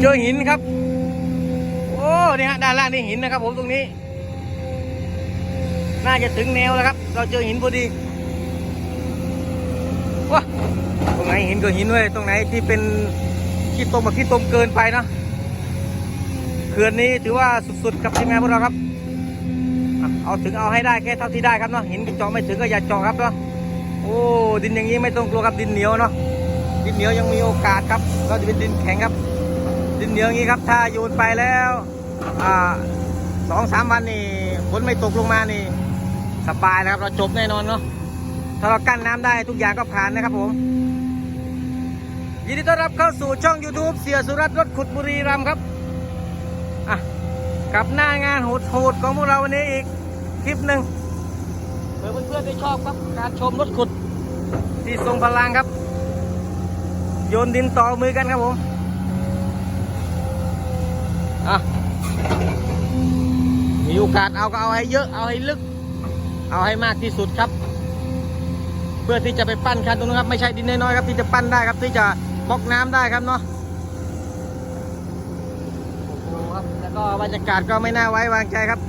เจอหินครับ โอ้เนี่ยฮะด้านล่างนี่หินนะครับ ผมตรงนี้ น่าจะถึงแนวแล้วครับ เราเจอหินพอดีว้าตรงไหนหินก็หินเว้ยตรงไหนที่เป็นขี้ตมกับขี้ตมเกินไปนะเขื่อนนี้ถือว่าสุดๆกับทีมงานพวกเราครับเอาถึงเอาให้ได้แค่เท่าที่ได้ครับเนาะหินเจาะไม่ถึงก็อย่าเจาะครับเนาะโอ้ดินอย่างนี้ไม่ต้องกลัวครับดินเหนียวเนาะดินเหนียวยังมีโอกาสครับ ก็จะเป็นดินแข็งครับ ดินเหนียวอย่างนี้ครับ ถ้าโยนไปแล้วสองสามวันนี่ฝนไม่ตกลงมานี่ สบายนะครับ เราจบแน่นอนเนาะถ้าเรากั้นน้ำได้ทุกอย่างก็ผ่านนะครับผม ยินดีต้อนรับเข้าสู่ช่อง YouTube เสียสุรัตน์รถขุดบุรีรัมครับอะกับหน้างานโหดๆของพวกเราวันนี้อีกคลิปหนึ่งเผื่อเพื่อนๆได้ชอบครับการชมรถขุด ที่ทรงพลังครับ โยนดินต่อมือกันครับผม มีโอกาสเอาก็เอาให้เยอะเอาให้ลึก เอาให้มากที่สุดครับ เพื่อที่จะไปปั้นคันตรงนู้นครับไม่ใช่ดินน้อยๆครับที่จะปั้นได้ครับที่จะบล็อกน้ำได้ครับเนาะแล้วก็บรรยากาศก็ไม่น่าไว้วางใจครับ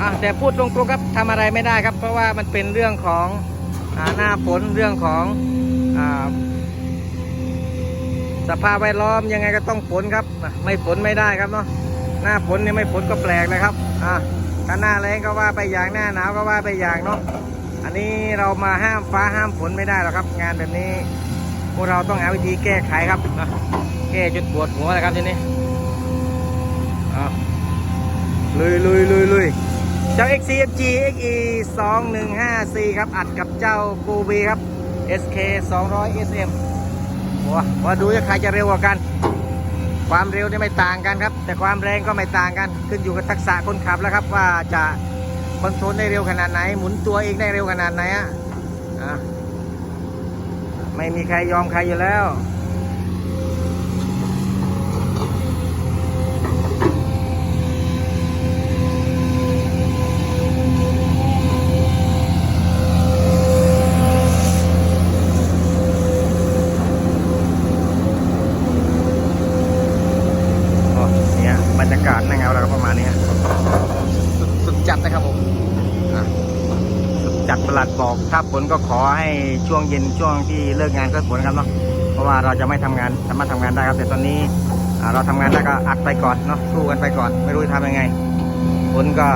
อะแต่พูดตรงๆครับทำอะไรไม่ได้ครับ เพราะว่ามันเป็นเรื่องของอหน้าฝนเรื่องของอสภาพแวดล้อมยังไงก็ต้องฝนครับ ไม่ฝนไม่ได้ครับเนาะ หน้าฝนเนี่ยไม่ฝนก็แปลกเลยครับอะถ้าหน้าแรงก็ว่าไปอย่างหน้าหนาวก็ว่าไปอย่างเนาะอันนี้เรามาห้ามฟ้าห้ามฝนไม่ได้หรอกครับ งานแบบนี้ พวกเราต้องหาวิธีแก้ไขครับนะแก้จนปวดหัวเลยครับทีนี้เอาลุยลุยลุยลุยเจ้า XCFG XE 2154 ครับ อัดกับเจ้ากูบีครับ SK 200 SM ว้าว่าดูจะใครจะเร็วกว่ากัน ความเร็วนี่ไม่ต่างกันครับ แต่ความแรงก็ไม่ต่างกัน ขึ้นอยู่กับทักษะคนขับแล้วครับ ว่าจะคอนโทรลได้เร็วขนาดไหน หมุนตัวเองได้เร็วขนาดไหนอะไม่มีใครยอมใครอยู่แล้ว โอ้เนี่ยบรรยากาศหนั่งเอาเราก็ประมาณนี้ฮะสุดสุดจัดนะครับผมอะสุดจัดประหลัดบอกถ้า ฝนก็ขอให้ช่วงเย็นช่วงที่เลิกงานก็ฝนครับเนาะเพราะว่าเราจะไม่ทำงานสามารถทำงานได้ครับ แต่ตอนนี้เราทำงานได้ก็อัดไปก่อนเนาะสู้กันไปก่อน ไม่รู้จะทำยังไงฝนก็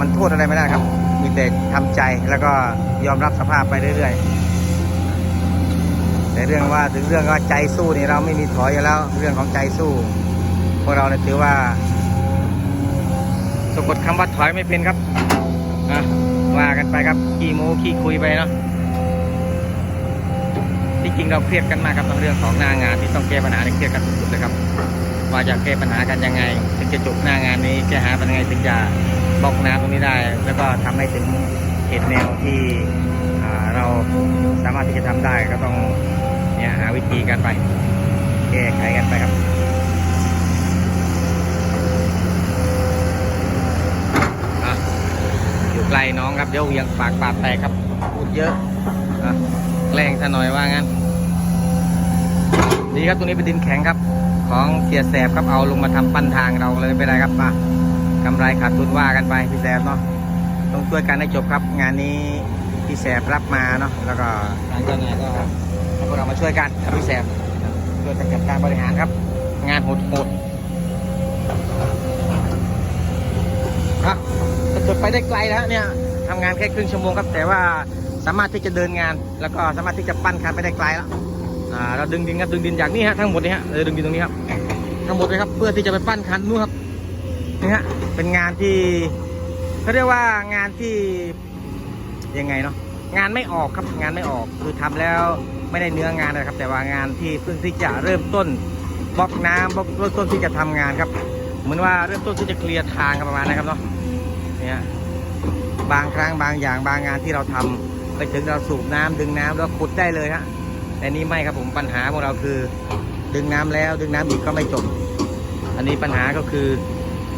มันโทษอะไรไม่ได้ครับ มีแต่ทำใจแล้วก็ยอมรับสภาพไปเรื่อยๆแต่เรื่องว่าถึงเรื่องว่าใจสู้นี่เราไม่มีถอยอยู่แล้วเรื่องของใจสู้พวกเราเนี่ยถือว่าสะกดคำว่าถอยไม่เป็นครับอะ ว่ากันไปครับขี้โม้ขี้คุยไปเนาะที่จริงเราเครียดกันมากครับในเรื่องของหน้างานที่ต้องแก้ปัญหาในเครียดกันสุดๆเลยครับ ว่าจะแก้ปัญหากันยังไง ถึงจะจบหน้างานนี้จะหาปัญหาถึงจะบล็อกน้ำตรงนี้ได้ แล้วก็ทำให้ถึงเหตุแนวที่เราสามารถที่จะทำได้ก็ต้องเนี่ยหาวิธีกันไปแก้ไขกันไปครับ อะอยู่ ไกลน้องครับเดี๋ยวเหวียังปากปากแตกครับพูดเยอะอะแกล้งซะหน่อยว่างั้นดีครับตรงนี้เป็นดินแข็งครับ ของเสียแสบครับเอาลงมาทำปั้นทางเราเลยไม่เป็นไรครับอะกำไรขาดทุนว่ากันไปพี่แสบเนาะต้องช่วยกันให้จบครับ งานนี้พี่แสบรับมาเนาะแล้วก็ทางเจ้านายก็ให้พวกเรามาช่วยกันครับพี่แสบช่วยกันจัดการบริหารครับ งานโหดๆครับ จดไปได้ไกลแล้วเนี่ยทำงานแค่ครึ่งชั่วโมงครับ แต่ว่าสามารถที่จะเดินงาน แล้วก็สามารถที่จะปั้นคันไปได้ไกลแล้วเราดึงดินครับดึงดินจากนี่ฮะทั้งหมดนี่ฮะเราดึงดินตรงนี้ครับทั้งหมดเลยครับเพื่อที่จะไปปั้นคันนู้นครับนี่ฮะเป็นงานที่เขาเรียกว่างานที่ยังไงเนาะงานไม่ออกครับงานไม่ออกคือทำแล้วไม่ได้เนื้องานนะครับ แต่ว่างานที่เพิ่งที่จะเริ่มต้นบล็อกน้ำบล็อกเริ่มต้นที่จะทำงานครับ เหมือนว่าเริ่มต้นที่จะเคลียร์ทางครับประมาณนะครับเนาะ เนี่ยบางครั้งบางอย่างบางงานที่เราทำไปถึงเราสูบน้ำดึงน้ำแล้วขุดได้เลยฮะแต่นี่ไม่ครับผมปัญหาของเราคือ ดึงน้ำแล้ว ดึงน้ำอีกก็ไม่จบ อันนี้ปัญหาก็คือ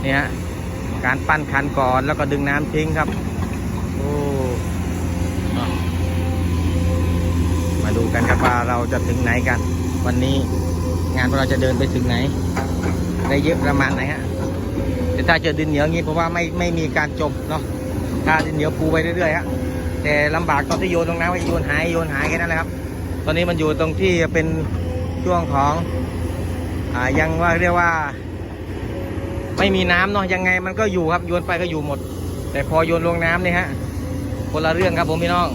เนี่ยฮะการปั้นคันก่อนแล้วก็ดึงน้ำทิ้งครับโอ้มาดูกันครับว่าเราจะถึงไหนกัน วันนี้งานเราจะเดินไปถึงไหน ได้เยอะประมาณไหนฮะ แต่ถ้าเจอดินเหนียวอย่างงี้ผมว่าไม่ไม่มีการจมเนาะถ้าดินเหนียวปูไปเรื่อยๆฮะแต่ลำบากตอนที่โยนลงน้ำไว้โยนหายโยนหายแค่นั้นแหละครับ ตอนนี้มันอยู่ตรงที่เป็นช่วงของอ่ายังว่าเรียกว่า ไม่มีน้ำเนาะยังไงมันก็อยู่ครับโยนไปก็อยู่หมด แต่พอโยนลงน้ำนี่ฮะคนละเรื่องครับผมพี่น้อง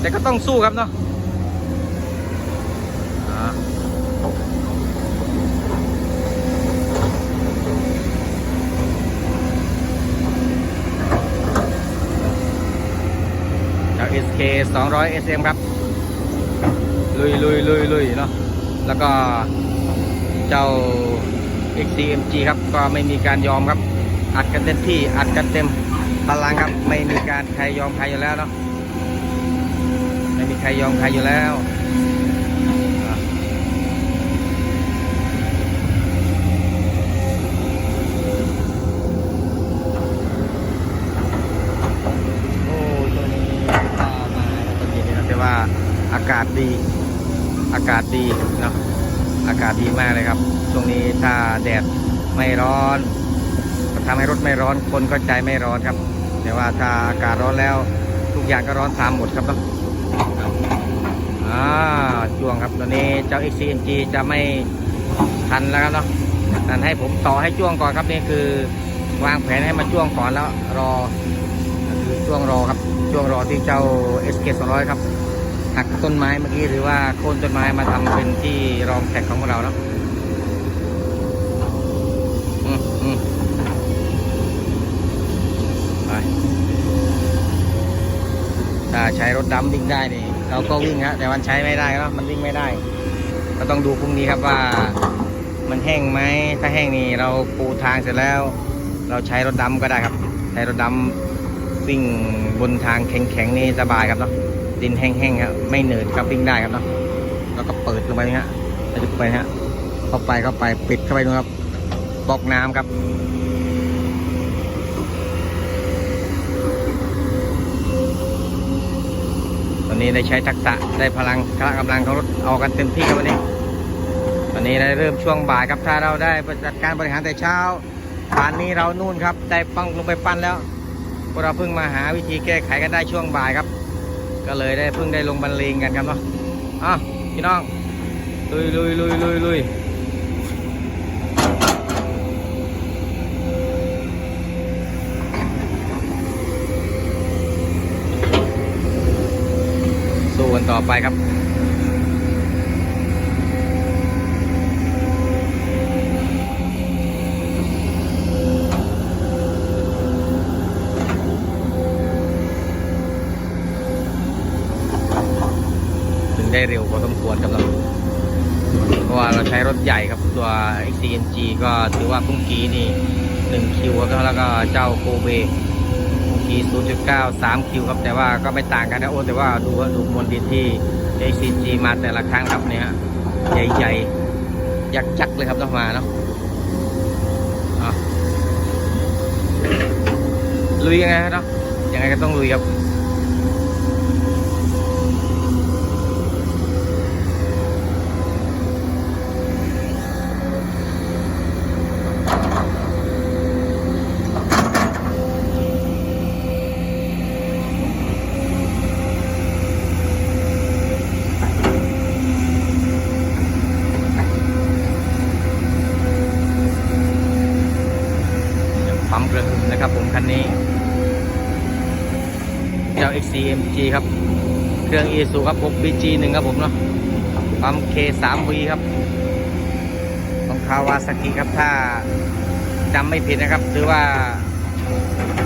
แต่ก็ต้องสู้ครับเนาะอ่า K 200 SM ครับ ลุยลุยลุยลุยเนาะแล้วก็เจ้า XCMG ครับ ก็ไม่มีการยอมครับ อัดกันเต็มที่อัดกันเต็มพลังครับ ไม่มีการใครยอมใครอยู่แล้วเนาะไม่มีใครยอมใครอยู่แล้วอะโอ้ยตัวนี้ตามาตอนเย็นนี่นะแต่ว่าอากาศดี อากาศดีเนาะอากาศดีมากเลยครับ ช่วงนี้ถ้าแดดไม่ร้อนก็ทำให้รถไม่ร้อนคนก็ใจไม่ร้อนครับ แต่ว่าถ้าอากาศร้อนแล้ว ทุกอย่างก็ร้อนตามหมดครับเนาะอ่าช่วงครับตอนนี้เจ้า XCMG จะไม่ทันแล้วครับเนาะนั่นให้ผมต่อให้ช่วงก่อนครับนี่คือวางแผนให้มันช่วงก่อนแล้วรอคือช่วงรอครับช่วงรอที่เจ้า SK 200 ครับ หักต้นไม้เมื่อกี้หรือว่าโค่นต้นไม้มาทำเป็นที่รองแท็กของเราเนาะอืมอืมไปถ้าใช้รถดำวิ่งได้นี่เราก็วิ่งฮะแต่มันใช้ไม่ได้แล้วมันวิ่งไม่ได้ก็ต้องดูพรุ่งนี้ครับว่า มันแห้งไหมถ้าแห้งนี่เราปูทางเสร็จแล้ว เราใช้รถดำก็ได้ครับ ใช้รถดำวิ่งบนทางแข็งๆนี่สบายครับเนาะ ดินแห้งๆครับไม่เหนื่อยครับวิ่งได้ครับเนาะแล้วก็เปิดลงไปนี่ฮะแล้วจะไปฮะเข้าไปเข้าไปปิดเข้าไปดูครับบล็อกน้ำครับตอนนี้ได้ใช้ทักษะได้พลังพละกำลังของรถเอากันเต็มที่ครับวันนี้ตอนนี้ได้เริ่มช่วงบ่ายครับถ้าเราได้จัดการบริหารแต่เช้าป่านนี้เรานู่นครับได้ปั้งลงไปปั้นแล้วพวกเราเพิ่งมาหาวิธีแก้ไขกันได้ช่วงบ่ายครับ ก็เลยได้เพิ่งได้ลงบรรเลงกันครับเนาะอะพี่น้อง ลุยลุยลุยลุยลุยสู้กันต่อไปครับ ได้เร็วพอสมควรครับเราเพราะว่าเราใช้รถใหญ่ครับตัว XCMG ก็ถือว่าพุ่งกี้นี่1คิวครับแล้วก็เจ้าโคเบพุ่งกี้0.9 3คิวครับแต่ว่าก็ไม่ต่างกันนะโอ้แต่ว่าดูว่าดูมวลดินที่ XCMG มาแต่ละครั้งครับเนี่ยใหญ่ๆ ยักษ์ยักเลยครับต้องมาเนาะลุยยังไงครับเนาะยังไงก็ต้องลุยครับ ปั๊มกระหึ่มนะครับผมคันนี้เจ้า XCMG ครับ เครื่อง e s u ครับ 6BG 1 ครับผมเนาะปั๊ม K3V ครับ ของคาวาซากิครับถ้าจำไม่ผิดนะครับหรือว่า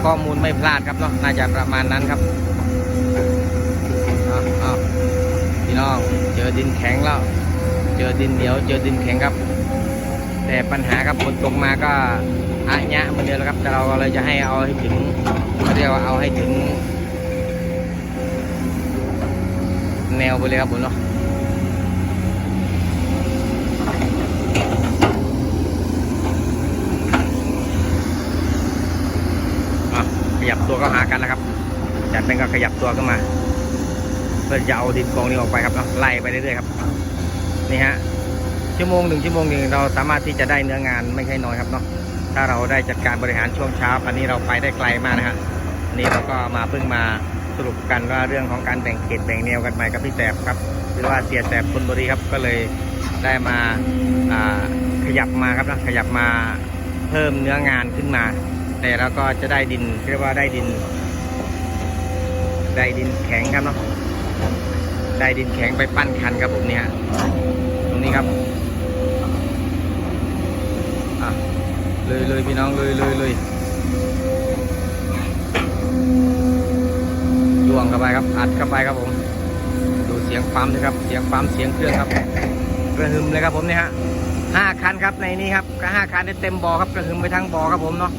ข้อมูลไม่พลาดครับเนาะน่าจะประมาณนั้นครับอ้าวอ้าวพี่น้องเจอดินแข็งแล้ว เจอดินเหนียว เจอดินแข็งครับ แต่ปัญหาครับฝนตกมาก็ อะยะเหมือนเดิมแล้วครับแต่เราเลยจะให้เอาให้ถึงเขาเรียกว่าเอาให้ถึง แนวไปเลยครับผมเนาะอะขยับตัวก็หากันแล้วครับจัดเป็นก็ขยับตัวขึ้นมา เพื่อจะเอาดินกองนี้ออกไปครับเนาะไล่ไปเรื่อยๆครับนี่ฮะชั่วโมงหนึ่งชั่วโมงหนึ่งเราสามารถที่จะได้เนื้องานไม่ใช่น้อยครับเนาะ ถ้าเราได้จัดการบริหารช่วงเช้า อันนี้เราไปได้ไกลมากนะฮะอันนี้เราก็มาเพิ่งมาสรุปกันว่าเรื่องของการแบ่งเขตแบ่งแนวกันใหม่กับพี่แสบครับหรือว่าเสียแสบคนบุรีครับก็เลยได้มาขยับมาครับนะขยับมาเพิ่มเนื้องานขึ้นมา แต่เราก็จะได้ดินเรียกว่าได้ดิน ได้ดินแข็งครับเนาะได้ดินแข็งไปปั้นคันครับผมเนี่ยตรงนี้ครับ อะ เลยเลยพี่น้องเลยเลยเลยยวงเข้าไปครับ อัดเข้าไปครับผม ดูเสียงปั๊มนะครับ เสียงปั๊มเสียงเครื่องครับ กระหึ่มเลยครับผมเนี่ยฮะห้าคันครับในนี้ครับก็ห้าคันได้เต็มบอครับกระหึ่มไปทั้งบอครับผมเนาะ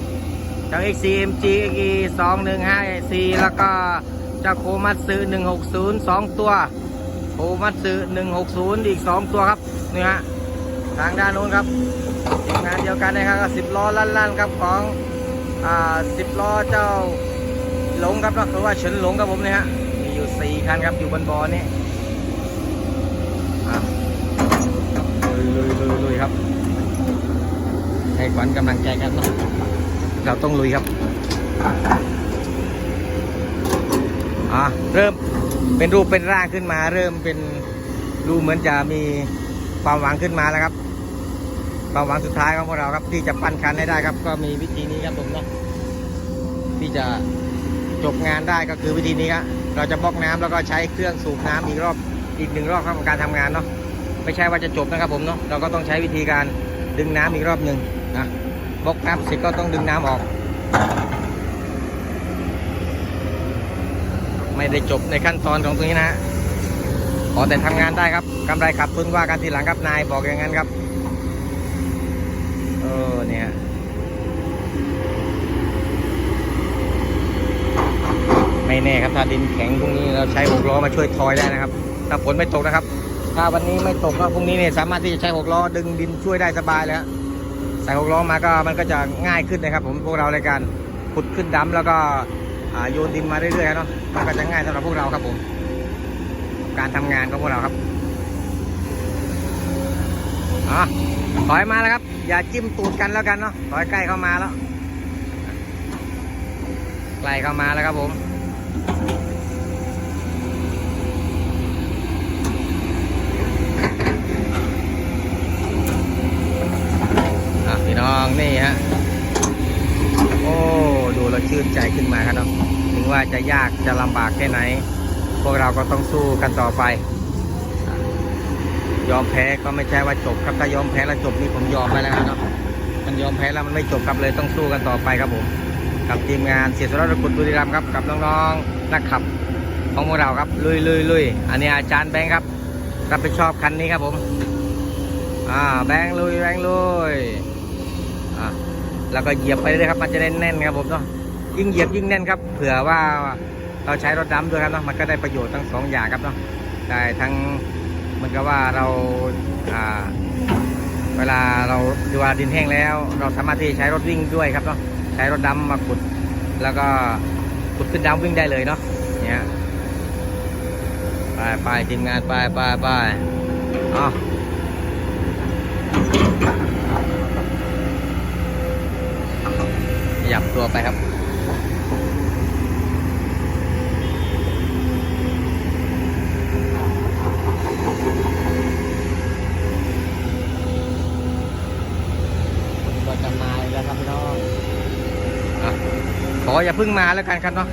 เจ้า XCMG XE 2 1 5 AC แล้วก็เจ้าโคมัตสึ160 2 ตัวโคมัตสึ160 อีก 2 ตัวครับนี่ฮะทางด้านโน้นครับ งานเดียวกันนะครับสิบล้อลั่นๆครับของอ่าสิบล้อเจ้าหลงครับก็คือว่าเฉินหลงครับผมเนี่ยฮะมีอยู่4คันครับอยู่บนบอนี่ลุยลุยลุยครับ ให้ขวัญกำลังใจกันนะเราต้องลุยครับอะเริ่มเป็นรูปเป็นร่างขึ้นมา เริ่มเป็นดูเหมือนจะมีความหวังขึ้นมาแล้วครับ ความหวังสุดท้ายของพวกเราครับ ที่จะปั้นคันให้ได้ครับ ก็มีวิธีนี้ครับผมเนาะที่จะจบงานได้ก็คือวิธีนี้ครับเราจะบล็อกน้ำแล้วก็ใช้เครื่องสูบน้ำอีกรอบอีกหนึ่งรอบครับของการทำงานเนาะไม่ใช่ว่าจะจบนะครับผมเนาะเราก็ต้องใช้วิธีการดึงน้ำอีกรอบหนึ่งนะบล็อกน้ำเสร็จก็ต้องดึงน้ำออก ไม่ได้จบในขั้นตอนของตรงนี้นะขอแต่ทำงานได้ครับกำไรขับทุนว่ากันทีหลังครับนายบอกอย่างนั้นครับ ออเนี่ยไม่แน่ครับถ้าดินแข็งพรุ่งนี้เราใช้หกล้อมาช่วยทอยได้นะครับ ถ้าฝนไม่ตกนะครับ ถ้าวันนี้ไม่ตกก็พรุ่งนี้เนี่ยสามารถที่จะใช้หกล้อดึงดินช่วยได้สบายเลยครับใส่หกล้อมาก็มันก็จะง่ายขึ้นนะครับ ผมพวกเราในการขุดขึ้นดำแล้วก็โยนดินมาเรื่อยๆเนาะมันก็จะง่ายสำหรับพวกเราครับผม การทำงานของพวกเราครับอ๋อ ถอยมาแล้วครับ อย่าจิ้มตูดกันแล้วกันเนาะถอยใกล้เข้ามาแล้วใกล้เข้ามาแล้วครับผมอะพี่น้องนี่ฮะโอ้ดูแล้วชื่นใจขึ้นมาครับเนาะถึงว่าจะยากจะลำบากแค่ไหน พวกเราก็ต้องสู้กันต่อไป ยอมแพ้ก็ไม่ใช่ว่าจบครับถ้ายอมแพ้แล้วจบนี่ผมยอมไปแล้วครับเนาะมันยอมแพ้แล้วมันไม่จบครับเลยต้องสู้กันต่อไปครับผมกับทีมงานเสียสรกุลบุรีรัมย์ครับกับน้องๆนักขับ ของพวกเราครับลุยลุยลุยอันนี้อาจารย์แบงค์ครับรับผิดชอบคันนี้ครับผมอ่าแบงค์ลุยแบงค์ลุยอ่าแล้วก็เหยียบไปเลยครับมันจะได้แน่นครับผมเนาะยิ่งเหยียบยิ่งแน่นครับ เผื่อว่าเราใช้รถดำด้วยครับเนาะมันก็ได้ประโยชน์ทั้งสองอย่างครับเนาะได้ทั้ง เหมือนกับว่าเราเวลาเราดูว่าดินแห้งแล้ว เราสามารถที่ใช้รถวิ่งด้วยครับเนาะใช้รถดำมาขุด แล้วก็ขุดขึ้นดำวิ่งได้เลยเนาะเนี่ยไปไปทีมงานไปไปไปอ๋อขยับตัวไปครับ ก็จะมาแล้วครับพี่น้องขออย่าพิ่งมาแล้วกันครับเนาะ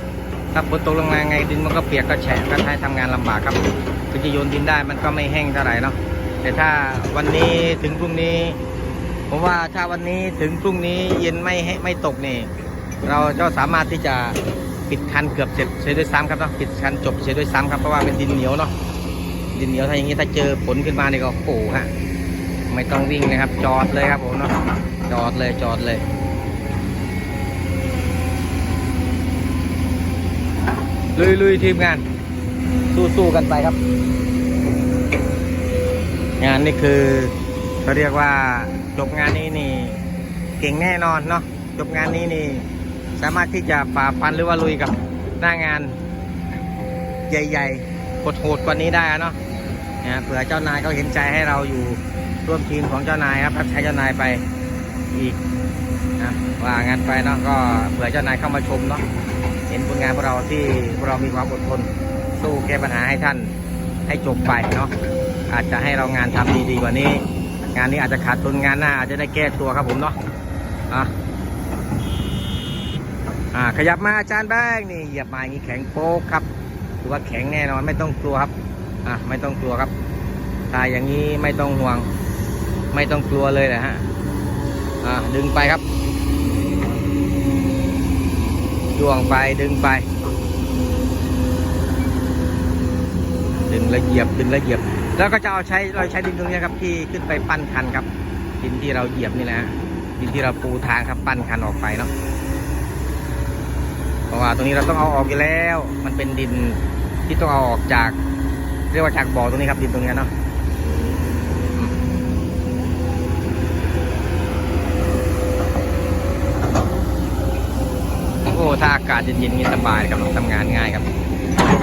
ถ้าฝนตกลงมาไงดินมันก็เปียกก็แฉะก็ใช้ทำงานลำบากครับถึงจะโยนดินได้มันก็ไม่แห้งเท่าไหร่เนาะแต่ถ้าวันนี้ถึงพรุ่งนี้ผมว่าถ้าวันนี้ถึงพรุ่งนี้เย็นไม่ให้ไม่ตกนี่เราก็สามารถที่จะปิดคันเกือบเสร็จเสียด้วยซ้ำครับเนาะปิดคันจบเสียด้วยซ้ำครับเพราะว่าเป็นดินเหนียวเนาะดินเหนียวถ้าอย่างนี้ถ้าเจอฝนขึ้นมานี่ก็โอ้ฮะไม่ต้องวิ่งนะครับจอดเลยครับผมเนาะ จอดเลยจอดเลยลุยลุยทีมงาน สู้ๆกันไปครับ งานนี่คือเขาเรียกว่าจบงานนี้นี่ เก่งแน่นอนเนาะจบงานนี้นี่ สามารถที่จะฝ่าฟันหรือว่าลุยกับหน้างาน ใหญ่ๆโหดๆกว่านี้ได้เนาะนะเผื่อเจ้านายเขาเห็นใจให้เราอยู่ร่วมทีมของเจ้านายครับรับใช้เจ้านายไป อีกนะว่างั้นไปเนาะก็เผื่อเจ้านายเข้ามาชมเนาะเห็นผลงานพวกเราที่พวกเรามีความอดทนสู้แก้ปัญหาให้ท่านให้จบไปเนาะอาจจะให้เรางานทำดีดีๆกว่านี้ งานนี้อาจจะขาดทุนงานหน้าอาจจะได้แก้ตัวครับผมเนาะอะอ่าขยับมาอาจารย์แบงค์นี่เหยียบมาอย่างนี้แข็งโป๊กครับถือว่าแข็งแน่นอนไม่ต้องกลัวครับอะไม่ต้องกลัวครับตายอย่างนี้ไม่ต้องห่วง ไม่ต้องกลัวเลยนะฮะ อะดึงไปครับย่วงไปดึงไป ดึงละเอียบดึงละเอียบ แล้วก็จะเอาใช้เราใช้ดินตรงนี้ครับที่ขึ้นไปปั้นคันครับ ดินที่เราเหยียบนี่แหละฮะดินที่เราปูทางครับปั้นคันออกไปเนาะเพราะว่าตรงนี้เราต้องเอาออกอยู่แล้ว มันเป็นดินที่ต้องเอาออกจาก เรียกว่าจากบ่อตรงนี้ครับดินตรงนี้เนาะ โอ้ถ้าอากาศเย็นๆนี่สบายครับทำงานง่ายครับ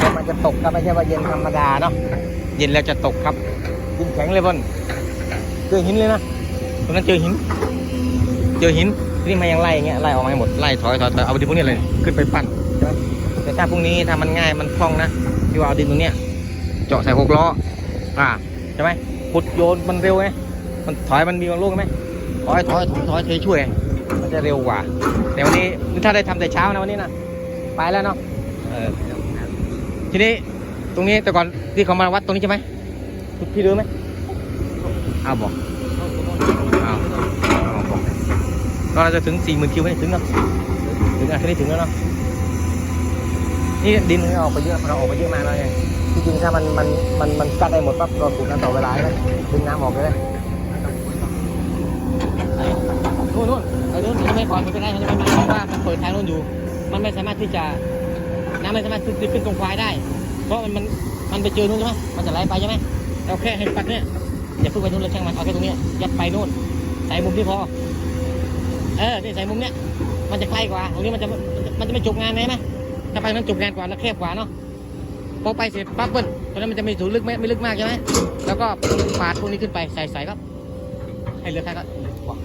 ก็มันจะตกครับไม่ใช่ว่าเย็นธรรมดาเนาะเย็นแล้วจะตกครับดินแข็งเลยบนเจอหินเลยนะตรงนั้นเจอหิน เจอหินนี่มายังไล่อย่างเงี้ยไล่ออกมาให้หมดไล่ถอยถอยถอยเอาดินพวกนี้เลยขึ้นไปปั้นใช่ไหมแต่ถ้าพรุ่งนี้ถ้ามันง่ายมันคล่องนะพี่ว่าเอาดินตรงเนี้ยเจาะใส่หกล้ออ่าใช่ไหมขุดโยนมันเร็วไงมันถอยมันมีบางลูกไหมถอยถอยถอยถอยเทช่วย มันจะเร็วกว่า แต่วันนี้ถ้าได้ทำแต่เช้านะวันนี้นะไปแล้วเนาะเออทีนี้ตรงนี้แต่ก่อนที่เขามาวัดตรงนี้ใช่ไหมพี่ดูไหมอ้าวบอกอ้าวบอกเราจะถึงสี่หมื่นคิวไหมถึงเนาะถึงอะแค่นี้ถึงแล้วเนาะนี่ดินมันออกไปเยอะเราออกไปเยอะมากแล้วไงจริงๆถ้ามันมันมันมันกัดได้หมดปั๊บเราปลูกกันต่อเวลาเลยดึงน้ำออกเลย นู่นนู่นไอ้นู่นทำไมก่อนมันไม่ได้ทำไมมาเพราะว่ามันเปิดทางนู่นอยู่ มันไม่สามารถที่จะน้ำไม่สามารถขึ้นขึ้นตรงควายได้ เพราะมันมันมันไปเจอนู่นใช่ไหมมันจะไหลไปใช่ไหมเราแค่ให้ปัดเนี่ยอย่าพึ่งไปนู่นเลยช่างมันเอาแค่ตรงนี้ยัดไปนู่นใส่มุมที่พอเออนี่ใส่มุมเนี้ยมันจะใกล้กว่าตรงนี้มันจะมันจะไม่จบงานไหมไหมถ้าไปนั้นจบงานกว่าแล้วแคบกว่าเนาะพอไปเสร็จปั๊บเปิ้ลตอนนั้นมันจะไม่ถูกลึกไม่ไม่ลึกมากใช่ไหมแล้วก็ปาดพวกนี้ขึ้นไปใส่ใส่ครับ ให้เลือแค่ก็บอก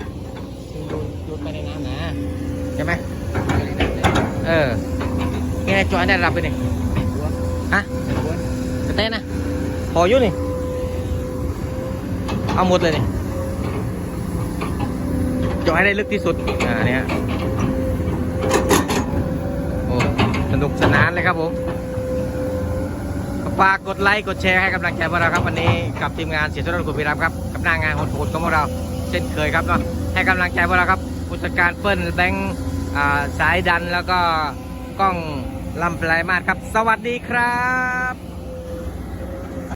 โยนโยนไปในน้ำนะใช่ไหมเออยังไงจอยได้รับไปนี่ฮะจะเต้นนะพออยู่นี่ เอาหมดเลยนี่จอยได้ลึกที่สุด อ่าเนี่ยโอ้สนุกสนานเลยครับผมฝากกดไลค์กดแชร์ให้กำลังใจพวกเราครับวันนี้กับทีมงานเสียสละคุณพิรัมครับกับหน้างานโหดๆของพวกเราเช่นเคยครับเนาะให้กำลังใจพวกเราครับผู้จัดการเปิ้ลแบงค์ สายดันแล้วก็กล้องลำปลายมาศครับ สวัสดีครับ